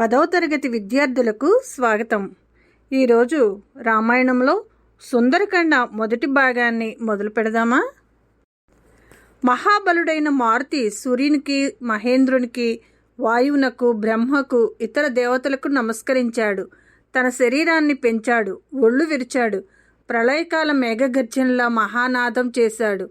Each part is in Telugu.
పదవ తరగతి విద్యార్థులకు స్వాగతం. ఈరోజు రామాయణంలో సుందరకండ మొదటి భాగాన్ని మొదలు పెడదామా? మహాబలుడైన మారుతి సూర్యునికి మహేంద్రునికి వాయువునకు బ్రహ్మకు ఇతర దేవతలకు నమస్కరించాడు. తన శరీరాన్ని పెంచాడు ఒళ్ళు విరిచాడు ప్రళయకాల మేఘగర్జనలా మహానాదం చేశాడు.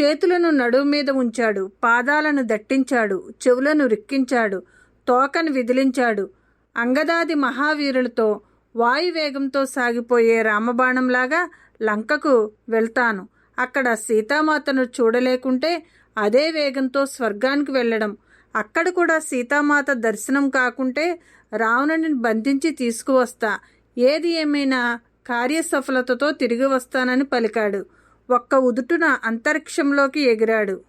చేతులను నడుము మీద ఉంచాడు పాదాలను దట్టించాడు చెవులను రిక్కించాడు తోకను విదిలించాడు. అంగదాది మహావీరులతో వాయువేగంతో సాగిపోయే రామబాణంలాగా లంకకు వెళ్తాను. అక్కడ సీతామాతను చూడలేకుంటే అదే వేగంతో స్వర్గానికి వెళ్ళడం. అక్కడ కూడా సీతామాత దర్శనం కాకుంటే రావణుని బంధించి తీసుకువస్తా. ఏది ఏమైనా కార్యసఫలతతో తిరిగి వస్తానని పలికాడు. ఒక్క ఉదుటున అంతరిక్షంలోకి ఎగిరాడు.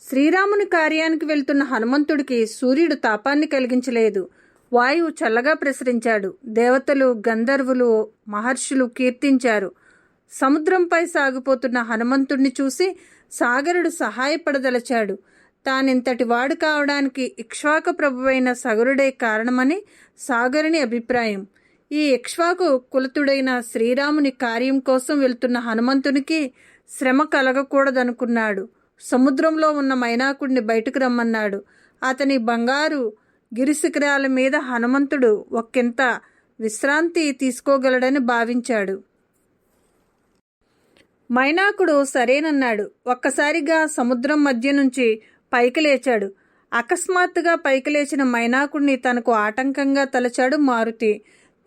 శ్రీరాముని కార్యానికి వెళ్తున్న హనుమంతుడికి సూర్యుడు తాపాన్ని కలిగించలేదు. వాయువు చల్లగా ప్రసరించాడు. దేవతలు గంధర్వులు మహర్షులు కీర్తించారు. సముద్రంపై సాగిపోతున్న హనుమంతుణ్ణి చూసి సాగరుడు సహాయపడదలచాడు. తానింతటి వాడు కావడానికి ఇక్ష్వాకు ప్రభువైన సగరుడే కారణమని సాగరుని అభిప్రాయం. ఈ ఇక్ష్వాకు కులతుడైన శ్రీరాముని కార్యం కోసం వెళ్తున్న హనుమంతునికి శ్రమ కలగకూడదనుకున్నాడు. సముద్రంలో ఉన్న మైనాకుడిని బయటకు రమ్మన్నాడు. అతని బంగారు గిరిశిఖరాల మీద హనుమంతుడు ఒక్కింత విశ్రాంతి తీసుకోగలడని భావించాడు. మైనాకుడు సరేనన్నాడు. ఒక్కసారిగా సముద్రం మధ్య నుంచి పైకి లేచాడు. అకస్మాత్తుగా పైకి లేచిన మైనాకుడిని తనకు ఆటంకంగా తలచాడు మారుతి.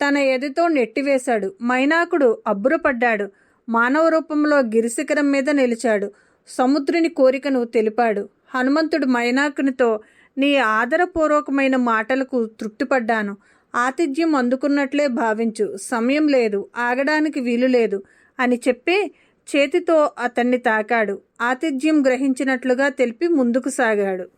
తన ఎదితో నెట్టివేశాడు మైనాకుడు అబ్బురపడ్డాడు. మానవ రూపంలో గిరిశిఖరం మీద నిలిచాడు. సముద్రుని కోరికను తెలిపాడు. హనుమంతుడు మైనాకునితో నీ ఆదరపూర్వకమైన మాటలకు తృప్తిపడ్డాను. ఆతిథ్యం అందుకున్నట్లే భావించు. సమయం లేదు. ఆగడానికి వీలు లేదు. అని చెప్పి చేతితో అతన్ని తాకాడు. ఆతిథ్యం గ్రహించినట్లుగా తెలిపి ముందుకు సాగాడు.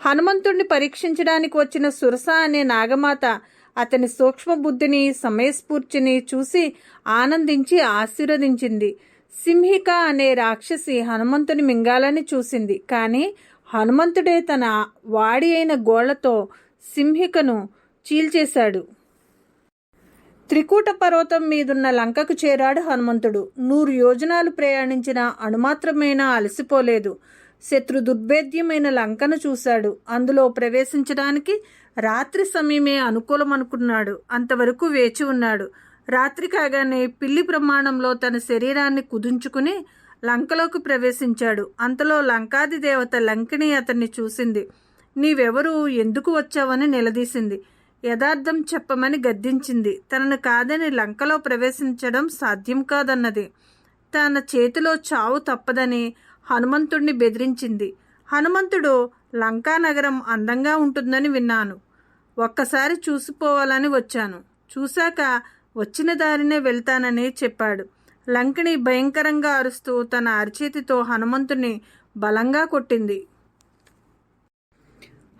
హనుమంతుణ్ణి పరీక్షించడానికి వచ్చిన సురస అనే నాగమాత అతని సూక్ష్మబుద్ధిని సమయస్ఫూర్తిని చూసి ఆనందించి ఆశీర్వదించింది. సింహిక అనే రాక్షసి హనుమంతుని మింగాలని చూసింది. కానీ హనుమంతుడే తన వాడి అయిన గోళ్ళతో సింహికను చీల్చేశాడు. త్రికూట పర్వతం మీదున్న లంకకు చేరాడు హనుమంతుడు. నూరు యోజనాలు ప్రయాణించిన అణుమాత్రమైనా అలసిపోలేదు. శత్రు దుర్భేద్యమైన లంకను చూశాడు. అందులో ప్రవేశించడానికి రాత్రి సమయమే అనుకూలం అనుకున్నాడు అంతవరకు వేచి ఉన్నాడు. రాత్రి కాగానే పిల్లి ప్రమాణంలో తన శరీరాన్ని కుదుంచుకుని లంకలోకి ప్రవేశించాడు. అంతలో లంకాది దేవత లంకిని అతన్ని చూసింది. నీవెవరు? ఎందుకు వచ్చావని నిలదీసింది. యథార్థం చెప్పమని గద్దించింది. తనను కాదని లంకలో ప్రవేశించడం సాధ్యం కాదన్నది. తన చేతిలో చావు తప్పదని హనుమంతుణ్ణి బెదిరించింది. హనుమంతుడు లంకా నగరం అందంగా ఉంటుందని విన్నాను. ఒక్కసారి చూసిపోవాలని వచ్చాను. చూశాక వచ్చిన దారినే వెళ్తానని చెప్పాడు. లంకిని భయంకరంగా అరుస్తూ తన అరచేతితో హనుమంతుని బలంగా కొట్టింది.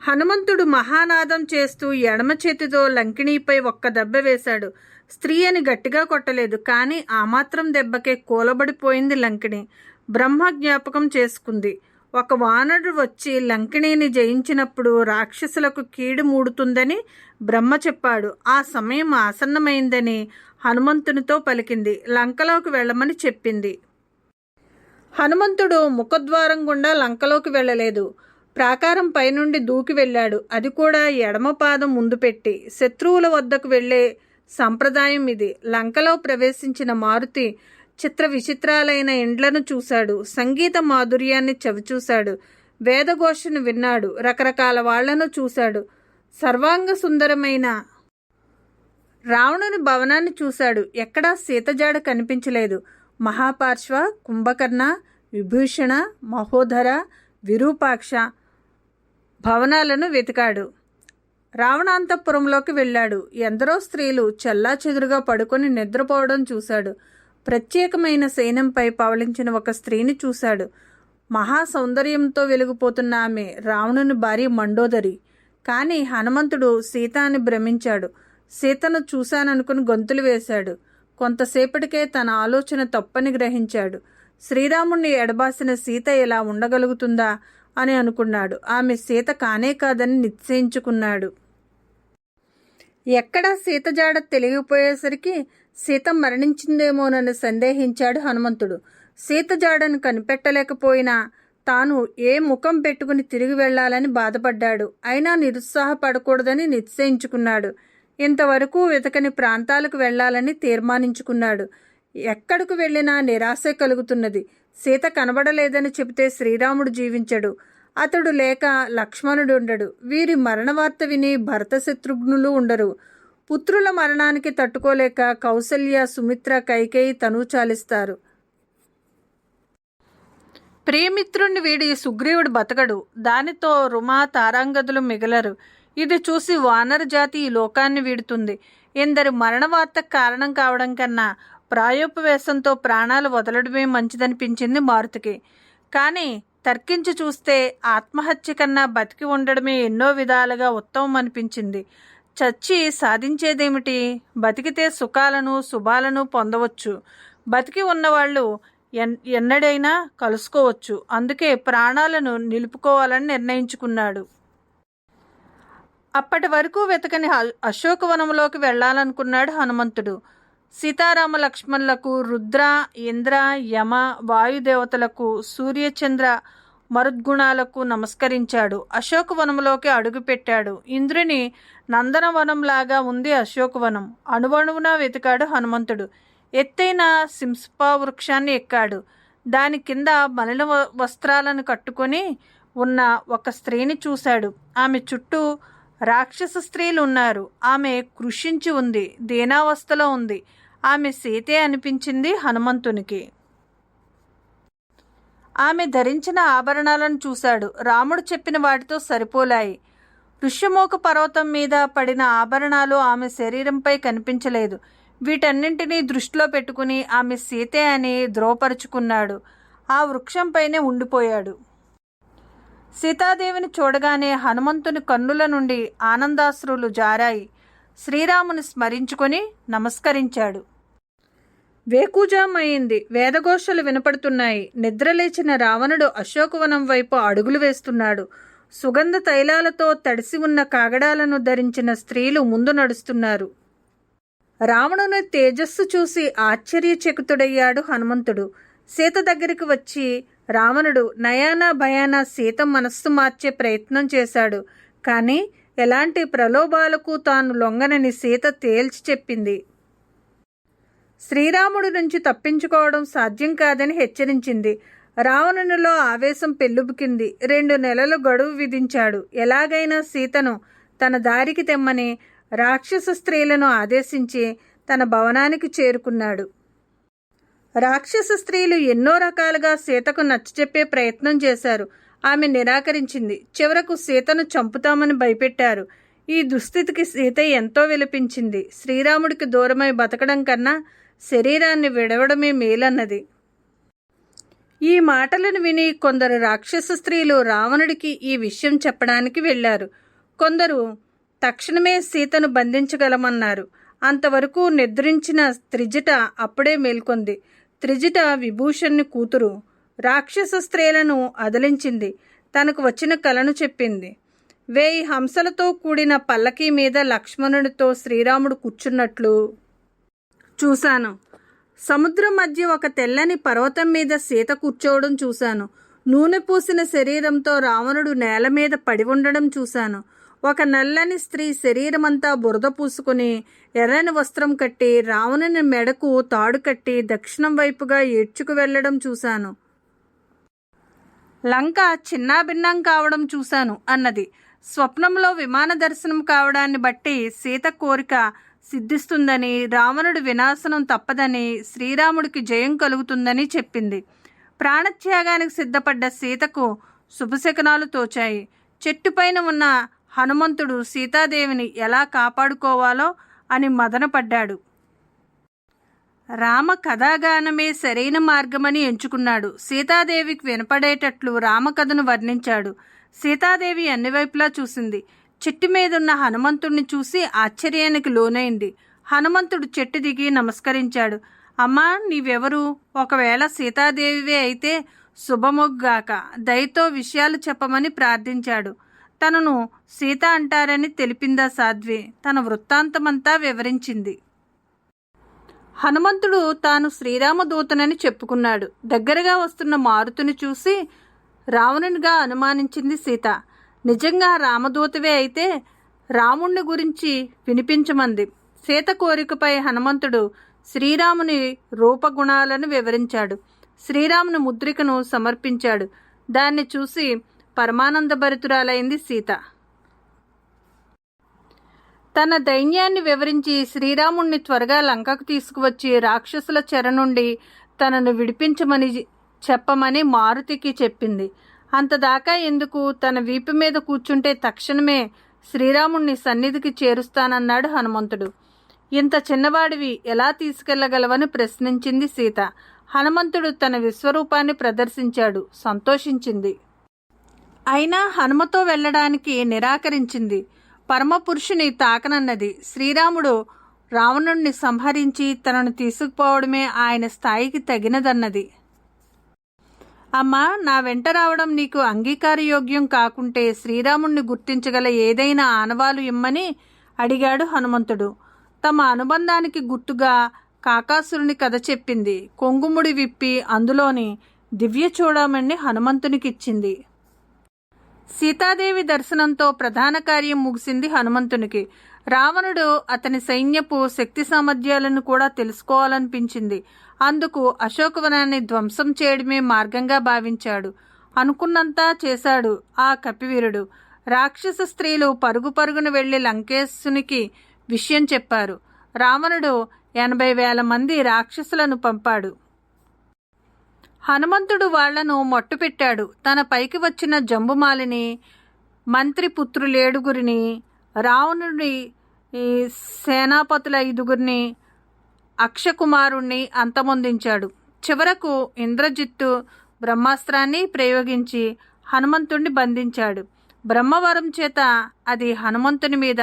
హనుమంతుడు మహానాదం చేస్తూ ఎడమ చేతితో లంకిణీపై ఒక్క దెబ్బ వేశాడు. స్త్రీ అని గట్టిగా కొట్టలేదు కానీ ఆ మాత్రం దెబ్బకే కూలబడిపోయింది లంకిణి. బ్రహ్మ జ్ఞాపకం చేసుకుంది. ఒక వానరుడు వచ్చి లంకిణిని జయించినప్పుడు రాక్షసులకు కీడు మూడుతుందని బ్రహ్మ చెప్పాడు. ఆ సమయం ఆసన్నమైందని హనుమంతునితో పలికింది. లంకలోకి వెళ్ళమని చెప్పింది. హనుమంతుడు ముఖద్వారం గుండా లంకలోకి వెళ్ళలేదు. ప్రాకారం పైనుండి దూకి వెళ్ళాడు. అది కూడా ఎడమ పాదం ముందు పెట్టి శత్రువుల వద్దకు వెళ్ళే సంప్రదాయం ఇది. లంకలో ప్రవేశించిన మారుతి చిత్ర విచిత్రాలైన ఇండ్లను చూశాడు. సంగీత మాధుర్యాన్ని చవిచూశాడు. వేదఘోషను విన్నాడు. రకరకాల వాళ్ళను చూశాడు. సర్వాంగ సుందరమైన రావణుని భవనాన్ని చూశాడు. ఎక్కడా సీతజాడ కనిపించలేదు. మహాపార్శ్వ కుంభకర్ణ విభూషణ మహోధర విరూపాక్ష భవనాలను వెతికాడు. రావణాంతపురంలోకి వెళ్ళాడు. ఎందరో స్త్రీలు చెల్లా చెదురుగా పడుకొని నిద్రపోవడం చూశాడు. ప్రత్యేకమైన సైన్యంపై పవలించిన ఒక స్త్రీని చూశాడు. మహా సౌందర్యంతో వెలిగిపోతున్న ఆమె రావణుని భార్య మండోదరి. కానీ హనుమంతుడు సీత అని భ్రమించాడు. సీతను చూశాననుకుని గొంతులు వేశాడు. కొంతసేపటికే తన ఆలోచన తప్పని గ్రహించాడు. శ్రీరాముణ్ణి ఎడబాసిన సీత ఇలా ఉండగలుగుతుందా అని అనుకున్నాడు. ఆమె సీత కానే కాదని నిశ్చయించుకున్నాడు. ఎక్కడా సీత జాడ తెలియపోయేసరికి సీత మరణించిందేమోనని సందేహించాడు హనుమంతుడు. సీత జాడను కనిపెట్టలేకపోయినా తాను ఏ ముఖం పెట్టుకుని తిరిగి వెళ్ళాలని బాధపడ్డాడు. అయినా నిరుత్సాహపడకూడదని నిశ్చయించుకున్నాడు. ఇంతవరకు వెతకని ప్రాంతాలకు వెళ్ళాలని తీర్మానించుకున్నాడు. ఎక్కడకు వెళ్ళినా నిరాశ కలుగుతున్నది. సీత కనబడలేదని చెబితే శ్రీరాముడు జీవించడు. అతడు లేక లక్ష్మణుడు ఉండడు. వీరి మరణ వార్త విని భరత శత్రుఘ్నులు ఉండరు. పుత్రుల మరణానికి తట్టుకోలేక కౌసల్య సుమిత్ర కైకేయి తను చాలిస్తారు. ప్రియమిత్రుణ్ణి వీడి సుగ్రీవుడు బతకడు. దానితో రుమా తారాంగదులు మిగలరు. ఇది చూసి వానర జాతి ఈ లోకాన్ని వీడుతుంది. ఇందరి మరణ వార్తకు కారణం కావడం కన్నా ప్రాయోపవేశంతో ప్రాణాలు వదలడమే మంచిదనిపించింది మారుతికి. కానీ తర్కించి చూస్తే ఆత్మహత్య కన్నా బతికి ఉండడమే ఎన్నో విధాలుగా ఉత్తమం అనిపించింది చచ్చి సాధించేదేమిటి? బతికితే సుఖాలను శుభాలను పొందవచ్చు. బతికి ఉన్నవాళ్ళు ఎన్ ఎన్నడైనా కలుసుకోవచ్చు. అందుకే ప్రాణాలను నిలుపుకోవాలని నిర్ణయించుకున్నాడు. అప్పటి వరకు వెతకని అశోకవనంలోకి వెళ్ళాలనుకున్నాడు హనుమంతుడు. సీతారామ లక్ష్మణులకు రుద్ర ఇంద్ర యమ వాయుదేవతలకు సూర్యచంద్ర మరుద్గుణాలకు నమస్కరించాడు. అశోకవనంలోకి అడుగుపెట్టాడు. ఇంద్రుని నందనవనంలాగా ఉంది అశోకవనం. అణువణువున వెతికాడు హనుమంతుడు. ఎత్తైన సింస్పా వృక్షాన్ని ఎక్కాడు. దాని కింద మలిన వస్త్రాలను కట్టుకొని ఉన్న ఒక స్త్రీని చూశాడు. ఆమె చుట్టూ రాక్షస స్త్రీలు ఉన్నారు ఆమె కృషించి ఉంది. దీనావస్థలో ఉంది. ఆమె సీతే అనిపించింది హనుమంతునికి. ఆమె ధరించిన ఆభరణాలను చూశాడు. రాముడు చెప్పిన వాటితో సరిపోలాయి. ఋష్యమోక పర్వతం మీద పడిన ఆభరణాలు ఆమె శరీరంపై కనిపించలేదు. వీటన్నింటినీ దృష్టిలో పెట్టుకుని ఆమె సీతే అని ధ్రువపరుచుకున్నాడు ఆ వృక్షంపైనే ఉండిపోయాడు. సీతాదేవిని చూడగానే హనుమంతుని కన్నుల నుండి ఆనందాశ్రులు జారాయి. శ్రీరాముని స్మరించుకొని నమస్కరించాడు. వేకుజామయింది వేదఘోషలు వినపడుతున్నాయి. నిద్రలేచిన రావణుడు అశోకవనం వైపు అడుగులు వేస్తున్నాడు. సుగంధ తైలాలతో తడిసి ఉన్న కాగడాలను ధరించిన స్త్రీలు ముందు నడుస్తున్నారు. రావణుని తేజస్సు చూసి ఆశ్చర్యచకితుడయ్యాడు హనుమంతుడు. సీత దగ్గరికి వచ్చి రావణుడు నయానా భయానా సీత మనస్సు మార్చే ప్రయత్నం చేశాడు. కానీ ఎలాంటి ప్రలోభాలకు తాను లొంగనని సీత తేల్చి చెప్పింది. శ్రీరాముడి నుంచి తప్పించుకోవడం సాధ్యం కాదని హెచ్చరించింది. రావణునిలో ఆవేశం పెల్లుబుకింది. రెండు నెలలు గడువు విధించాడు. ఎలాగైనా సీతను తన దారికి తెమ్మని రాక్షస స్త్రీలను ఆదేశించి తన భవనానికి చేరుకున్నాడు. రాక్షస స్త్రీలు ఎన్నో రకాలుగా సీతకు నచ్చచెప్పే ప్రయత్నం చేశారు. ఆమె నిరాకరించింది. చివరకు సీతను చంపుతామని భయపెట్టారు. ఈ దుస్థితికి సీత ఎంతో విలపించింది. శ్రీరాముడికి దూరమై బతకడం కన్నా శరీరాన్ని విడవడమే మేలన్నది. ఈ మాటలను విని కొందరు రాక్షస స్త్రీలు రావణుడికి ఈ విషయం చెప్పడానికి వెళ్ళారు. కొందరు తక్షణమే సీతను బంధించగలమన్నారు. అంతవరకు నిద్రించిన త్రిజట అప్పుడే మేల్కొంది. త్రిజట విభూషణ్ణి కూతురు రాక్షస స్త్రీలను అదిలించింది. తనకు వచ్చిన కలను చెప్పింది. వేయి హంసలతో కూడిన పల్లకీ మీద లక్ష్మణుడితో శ్రీరాముడు కూర్చున్నట్లు చూశాను. సముద్రం మధ్య ఒక తెల్లని పర్వతం మీద సీత కూర్చోవడం చూశాను. నూనె పూసిన శరీరంతో రావణుడు నేల మీద పడి ఉండడం చూశాను. ఒక నల్లని స్త్రీ శరీరమంతా బురద పూసుకుని ఎర్రని వస్త్రం కట్టి రావణుని మెడకు తాడు కట్టి దక్షిణం వైపుగా ఏడ్చుకు వెళ్ళడం చూశాను. లంక చిన్నాభిన్నం కావడం చూశాను అన్నది. స్వప్నంలో విమాన దర్శనం కావడాన్ని బట్టి సీత కోరిక సిద్ధిస్తుందని రావణుడి వినాశనం తప్పదని శ్రీరాముడికి జయం కలుగుతుందని చెప్పింది. ప్రాణత్యాగానికి సిద్ధపడ్డ సీతకు శుభశకనాలు తోచాయి. చెట్టుపైన ఉన్న హనుమంతుడు సీతాదేవిని ఎలా కాపాడుకోవాలో అని మదనపడ్డాడు. రామ కథాగానమే సరైన మార్గమని ఎంచుకున్నాడు. సీతాదేవికి వినపడేటట్లు రామకథను వర్ణించాడు. సీతాదేవి అన్ని వైపులా చూసింది. చెట్టు మీదున్న హనుమంతుడిని చూసి ఆశ్చర్యానికి లోనైంది. హనుమంతుడు చెట్టు దిగి నమస్కరించాడు. అమ్మా నీవెవరు? ఒకవేళ సీతాదేవివే అయితే శుభముగ్గాక. దయతో విషయాలు చెప్పమని ప్రార్థించాడు. తనను సీత అంటారని తెలిపిందా సాధ్వి? తన వృత్తాంతమంతా వివరించింది. హనుమంతుడు తాను శ్రీరామదూతనని చెప్పుకున్నాడు. దగ్గరగా వస్తున్న మారుతుని చూసి రావణునిగా అనుమానించింది సీత. నిజంగా రామదూతవే అయితే రాముణ్ణి గురించి వినిపించమంది. సీత కోరికపై హనుమంతుడు శ్రీరాముని రూపగుణాలను వివరించాడు. శ్రీరాముని ముద్రికను సమర్పించాడు. దాన్ని చూసి పరమానందభరితురాలైంది సీత. తన దైన్యాన్ని వివరించి శ్రీరాముణ్ణి త్వరగా లంకకు తీసుకువచ్చి రాక్షసుల చెర నుండి తనను విడిపించమని చెప్పమని మారుతికి చెప్పింది. అంతదాకా ఎందుకు? తన వీపు మీద కూర్చుంటే తక్షణమే శ్రీరాముణ్ణి సన్నిధికి చేరుస్తానన్నాడు హనుమంతుడు. ఇంత చిన్నవాడివి ఎలా తీసుకెళ్ళగలవని ప్రశ్నించింది సీత. హనుమంతుడు తన విశ్వరూపాన్ని ప్రదర్శించాడు. సంతోషించింది. అయినా హనుమతో వెళ్ళడానికి నిరాకరించింది. పరమపురుషుని తాకనన్నది. శ్రీరాముడు రావణుణ్ణి సంహరించి తనను తీసుకుపోవడమే ఆయన స్థాయికి తగినదన్నది. అమ్మా నా వెంట రావడం నీకు అంగీకారయోగ్యం కాకుంటే శ్రీరాముణ్ణి గుర్తించగల ఏదైనా ఆనవాలు ఇమ్మని అడిగాడు హనుమంతుడు. తమ అనుబంధానికి గుర్తుగా కాకాసురుని కథ చెప్పింది. కొంగుముడి విప్పి అందులోని దివ్య చూడమని హనుమంతునికిచ్చింది. సీతాదేవి దర్శనంతో ప్రధాన కార్యం ముగిసింది హనుమంతునికి. రావణుడు అతని సైన్యపు శక్తి సామర్థ్యాలను కూడా తెలుసుకోవాలనిపించింది. అందుకు అశోకవనాన్ని ధ్వంసం చేయడమే మార్గంగా భావించాడు. అనుకున్నంతా చేశాడు ఆ కపివీరుడు. రాక్షస స్త్రీలు పరుగు పరుగున వెళ్ళి లంకేశునికి విషయం చెప్పారు. రావణుడు ఎనభై వేల మంది రాక్షసులను పంపాడు. హనుమంతుడు వాళ్ళను మట్టుపెట్టాడు. తన పైకి వచ్చిన జంబుమాలిని మంత్రి పుత్రులేడుగురిని రావణుడి ఈ సేనాపతుల ఐదుగురిని అక్షకుమారుణ్ణి అంతమొందించాడు. చివరకు ఇంద్రజిత్తు బ్రహ్మాస్త్రాన్ని ప్రయోగించి హనుమంతుణ్ణి బంధించాడు. బ్రహ్మవరం చేత అది హనుమంతుని మీద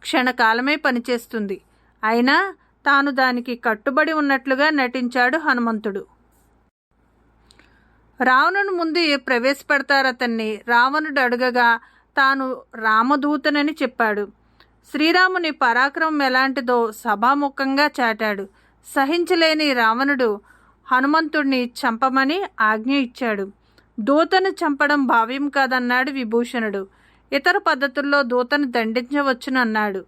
క్షణకాలమే పనిచేస్తుంది. అయినా తాను దానికి కట్టుబడి ఉన్నట్లుగా నటించాడు హనుమంతుడు. రావణుని ముందు ప్రవేశపెడతారతన్ని రావణుడు అడుగగా తాను రామదూతనని చెప్పాడు. శ్రీరాముని పరాక్రమం ఎలాంటిదో సభాముఖంగా చాటాడు. సహించలేని రావణుడు హనుమంతుడిని చంపమని ఆజ్ఞ ఇచ్చాడు. దూతను చంపడం భావ్యం కాదన్నాడు విభూషణుడు. ఇతర పద్ధతుల్లో దూతను దండించవచ్చునన్నాడు.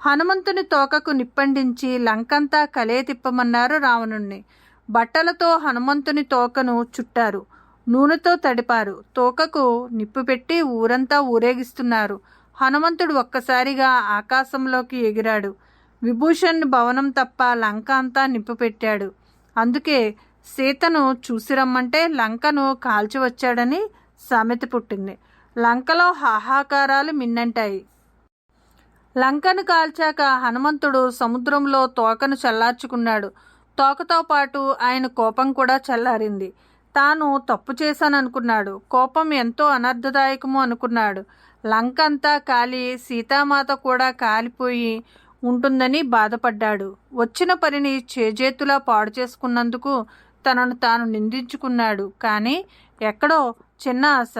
హనుమంతుని తోకకు నిప్పండించి లంకంతా కలే తిప్పమన్నారు రావణుణ్ణి. బట్టలతో హనుమంతుని తోకను చుట్టారు. నూనెతో తడిపారు. తోకకు నిప్పు పెట్టి ఊరంతా ఊరేగిస్తున్నారు. హనుమంతుడు ఒక్కసారిగా ఆకాశంలోకి ఎగిరాడు. విభూషణ్ భవనం తప్ప లంక అంతా నిప్పుపెట్టాడు. అందుకే సీతను చూసి రమ్మంటే లంకను కాల్చి వచ్చాడని సామెత పుట్టింది. లంకలో హాహాకారాలు మిన్నంటాయి. లంకను కాల్చాక హనుమంతుడు సముద్రంలో తోకను చల్లార్చుకున్నాడు. తోకతో పాటు ఆయన కోపం కూడా చల్లారింది. తాను తప్పు చేశాననుకున్నాడు. కోపం ఎంతో అనర్థదాయకము అనుకున్నాడు. లంక అంతా కాలి సీతామాత కూడా కాలిపోయి ఉంటుందని బాధపడ్డాడు. వచ్చిన పనిని చేజేతులా పాడు చేసుకున్నందుకు తనను తాను నిందించుకున్నాడు. కానీ ఎక్కడో చిన్న ఆశ.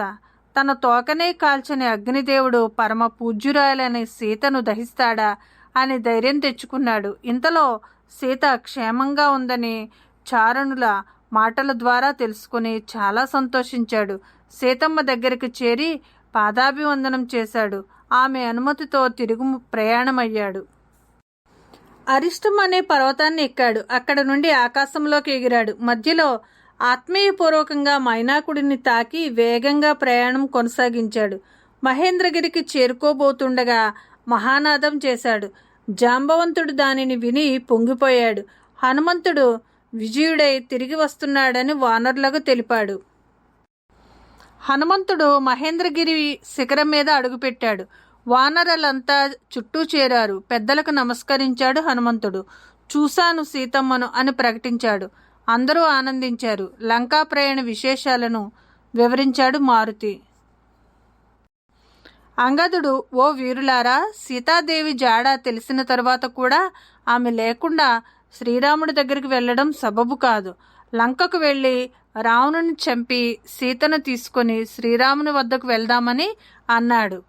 తన తోకనే కాల్చని అగ్నిదేవుడు పరమ పూజ్యురాలని సీతను దహిస్తాడా అని ధైర్యం తెచ్చుకున్నాడు. ఇంతలో సీత క్షేమంగా ఉందని చారణుల మాటల ద్వారా తెలుసుకుని చాలా సంతోషించాడు. సీతమ్మ దగ్గరికి చేరి పాదాభివందనం చేశాడు. ఆమె అనుమతితో తిరుగు ప్రయాణమయ్యాడు. అరిష్టం అనే పర్వతాన్ని ఎక్కాడు. అక్కడ నుండి ఆకాశంలోకి ఎగిరాడు. మధ్యలో ఆత్మీయపూర్వకంగా మైనాకుడిని తాకి వేగంగా ప్రయాణం కొనసాగించాడు. మహేంద్రగిరికి చేరుకోబోతుండగా మహానాదం చేశాడు. జాంబవంతుడు దానిని విని పొంగిపోయాడు. హనుమంతుడు విజయుడై తిరిగి వస్తున్నాడని వానరులకు తెలిపాడు. హనుమంతుడు మహేంద్రగిరి శిఖరం మీద అడుగుపెట్టాడు. వానరలంతా చుట్టూ చేరారు. పెద్దలకు నమస్కరించాడు హనుమంతుడు. చూశాను సీతమ్మను అని ప్రకటించాడు. అందరూ ఆనందించారు. లంకా ప్రయాణ విశేషాలను వివరించాడు మారుతి. అంగదుడు ఓ వీరులారా సీతాదేవి జాడ తెలిసిన తర్వాత కూడా ఆమె లేకుండా శ్రీరాముడి దగ్గరికి వెళ్ళడం సబబు కాదు. లంకకు వెళ్ళి రావణుని చంపి సీతను తీసుకొని శ్రీరాముని వద్దకు వెళ్దామని అన్నాడు.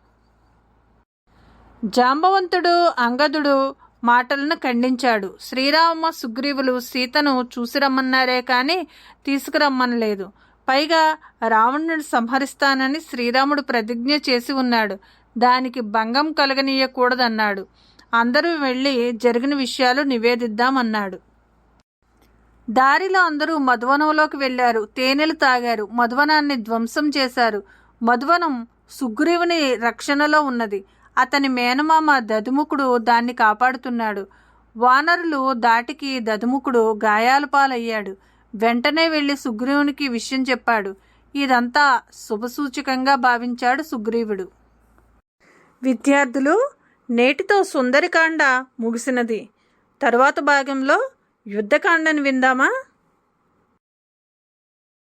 జాంబవంతుడు అంగదుడు మాటలను ఖండించాడు. శ్రీరామ సుగ్రీవులు సీతను చూసిరమ్మన్నారే కానీ తీసుకురమ్మనలేదు. పైగా రావణుని సంహరిస్తానని శ్రీరాముడు ప్రతిజ్ఞ చేసి ఉన్నాడు. దానికి భంగం కలగనీయకూడదన్నాడు. అందరూ వెళ్ళి జరిగిన విషయాలు నివేదిద్దామన్నాడు. దారిలో అందరూ మధువనంలోకి వెళ్ళారు. తేనెలు తాగారు. మధువనాన్ని ధ్వంసం చేశారు. మధువనం సుగ్రీవుని రక్షణలో ఉన్నది. అతని మేనమామ దదుముకుడు దాన్ని కాపాడుతున్నాడు. వానరులు దాటికి దదుముకుడు గాయాల పాలయ్యాడు. వెంటనే వెళ్ళి సుగ్రీవునికి విషయం చెప్పాడు. ఇదంతా శుభసూచకంగా భావించాడు సుగ్రీవుడు. విద్యార్థులు నేటితో సుందరికాండ ముగిసినది. తరువాత భాగంలో యుద్ధకాండను విందామా?